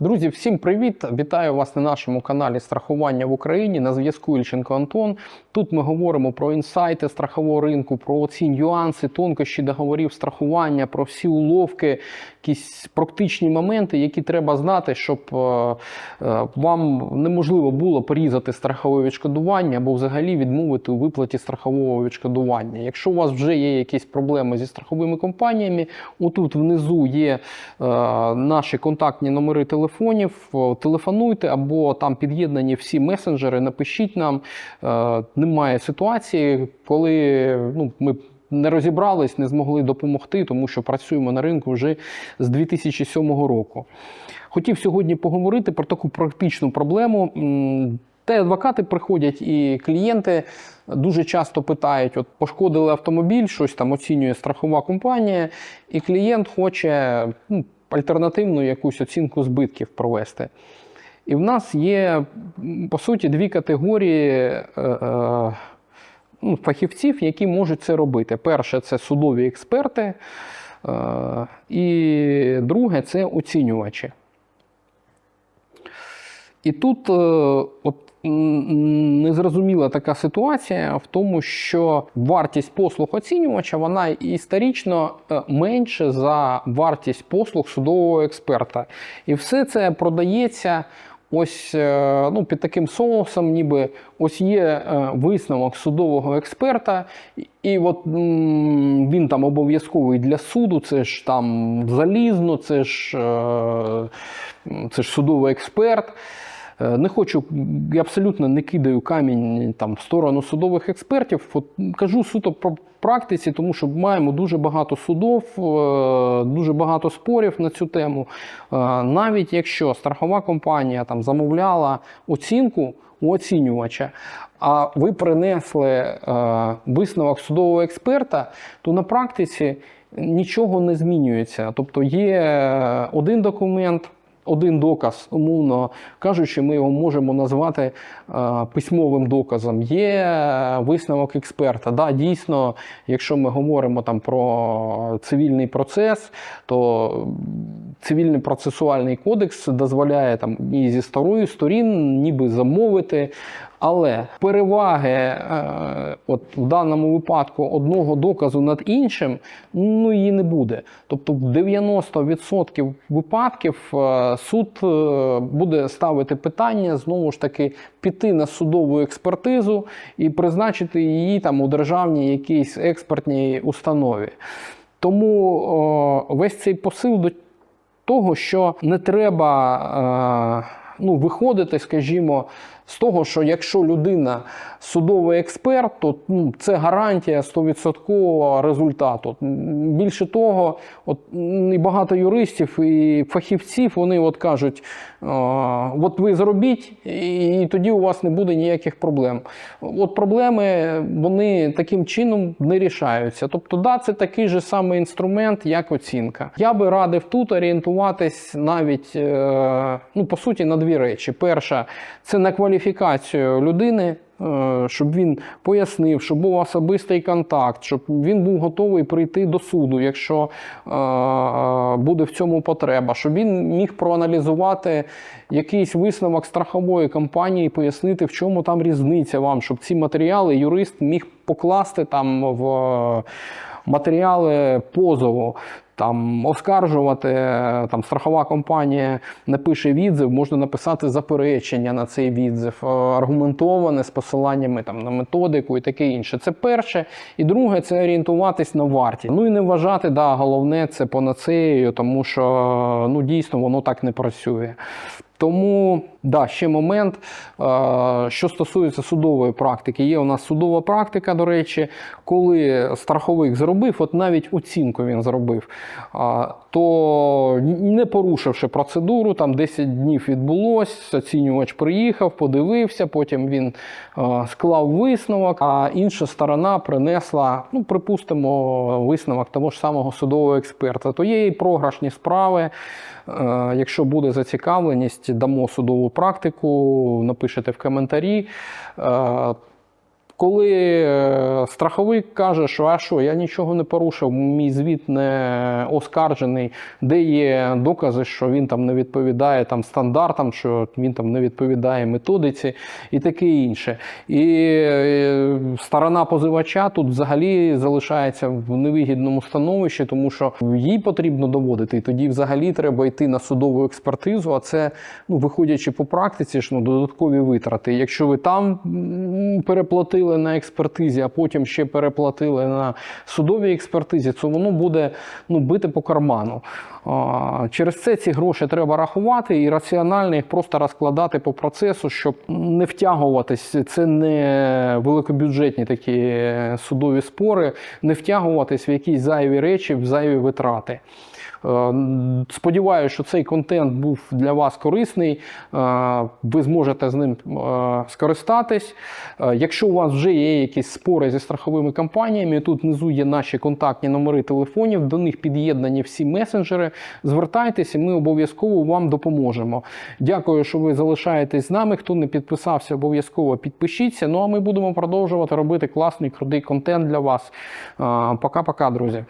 Друзі, всім привіт! Вітаю вас на нашому каналі Страхування в Україні. На зв'язку Ільченко Антон. Тут ми говоримо про інсайти страхового ринку, про ці нюанси, тонкощі договорів страхування, про всі уловки, якісь практичні моменти, які треба знати, щоб е, е, вам неможливо було порізати страхове відшкодування або взагалі відмовити у виплаті страхового відшкодування. Якщо у вас вже є якісь проблеми зі страховими компаніями, отут внизу є е, наші контактні номери телефонів. Е, Телефонуйте або там під'єднані всі месенджери. Напишіть нам. Е, Немає ситуації, коли ну, ми. Не розібрались, не змогли допомогти, тому що працюємо на ринку вже з 2007 року. Хотів сьогодні поговорити про таку практичну проблему. Та адвокати приходять, і клієнти дуже часто питають: от пошкодили автомобіль, щось там оцінює страхова компанія, і клієнт хоче ну, альтернативну якусь оцінку збитків провести. І в нас є, по суті, дві категорії е, е, ну, фахівців, які можуть це робити. Перше це судові експерти, е, і друге це оцінювачі. І тут е, от, незрозуміла така ситуація в тому, що вартість послуг оцінювача вона історично е, менше за вартість послуг судового експерта. І все це продається. Ось е, ну, під таким соусом, ніби ось є е, висновок судового експерта, і- от він там обов'язковий для суду, це ж там залізно, це ж, це ж судовий експерт. Е, Не хочу, я абсолютно не кидаю камінь там в сторону судових експертів. От кажу суто про практиці, тому що маємо дуже багато судов, е, дуже багато спорів на цю тему. Е, Навіть якщо страхова компанія там замовляла оцінку у оцінювача, а ви принесли висновок судового експерта, то на практиці нічого не змінюється. Тобто є один документ один доказ, умовно кажучи, ми його можемо назвати е, письмовим доказом. Є е, висновок експерта. Да, дійсно, якщо ми говоримо там про цивільний процес, то цивільний процесуальний кодекс дозволяє там і зі старої сторін ніби замовити. Але переваги е, от в даному випадку одного доказу над іншим ну її не буде. Тобто в 90% випадків е, суд е, буде ставити питання знову ж таки піти на судову експертизу і призначити її там у державній якійсь експертній установі. Тому о, весь цей посил до того, що не треба е, ну, виходити, скажімо, з того, що якщо людина судовий експерт, то ну, це гарантія 100% результату. Більше того, от, і багато юристів і фахівців вони от кажуть: от ви зробіть, і, і тоді у вас не буде ніяких проблем. От проблеми вони таким чином не рішаються. Тобто, да, це такий же самий інструмент, як оцінка. Я би радив тут орієнтуватись навіть е, ну, по суті на дві речі. Перша це на кваліфікацію людини. е, Щоб він пояснив, щоб був особистий контакт, щоб він був готовий прийти до суду, якщо е, буде в цьому потреба, щоб він міг проаналізувати якийсь висновок страхової компанії, пояснити, в чому там різниця вам, щоб ці матеріали юрист міг покласти там в матеріали позову. Там оскаржувати, там страхова компанія напише відзив, можна написати заперечення на цей відзив, е, аргументоване з посиланнями там на методику і таке інше. Це перше. І друге це орієнтуватись на вартість. Ну і не вважати, да, головне це панацеєю, тому що ну дійсно воно так не працює. Тому да, ще момент, е, що стосується судової практики, є у нас судова практика, до речі, коли страховик зробив, от навіть оцінку він зробив, то не порушивши процедуру, там 10 днів відбулось, оцінювач приїхав, подивився, потім він е, склав висновок, а інша сторона принесла, ну припустимо, висновок того ж самого судового експерта. То є і програшні справи. Е, Якщо буде зацікавленість, дамо судову практику, напишете в коментарі. Коли е, страховик каже, що а що, я нічого не порушив, мій звіт не оскаржений, де є докази, що він там не відповідає там стандартам, що він там не відповідає методиці і таке інше. І е, сторона позивача тут взагалі залишається в невигідному становищі, тому що їй потрібно доводити, і тоді взагалі треба йти на судову експертизу. А це, ну виходячи по практиці, ж ну додаткові витрати. Якщо ви там м, переплатили на експертизі, а потім ще переплатили на судовій експертизі, то воно буде ну бити по карману. Через це ці гроші треба рахувати і раціонально їх просто розкладати по процесу, щоб не втягуватись. Це не великобюджетні такі судові спори, не втягуватись в якісь зайві речі, в зайві витрати. Е, Сподіваюся, що цей контент був для вас корисний. Е, Ви зможете з ним е, скористатись. Якщо у вас вже є якісь спори зі страховими компаніями, тут внизу є наші контактні номери телефонів, до них під'єднані всі месенджери. Звертайтеся, ми обов'язково вам допоможемо. Дякую, що ви залишаєтесь з нами. Хто не підписався, обов'язково підпишіться. Ну а ми будемо продовжувати робити класний крутий контент для вас. Пока-пока, друзі.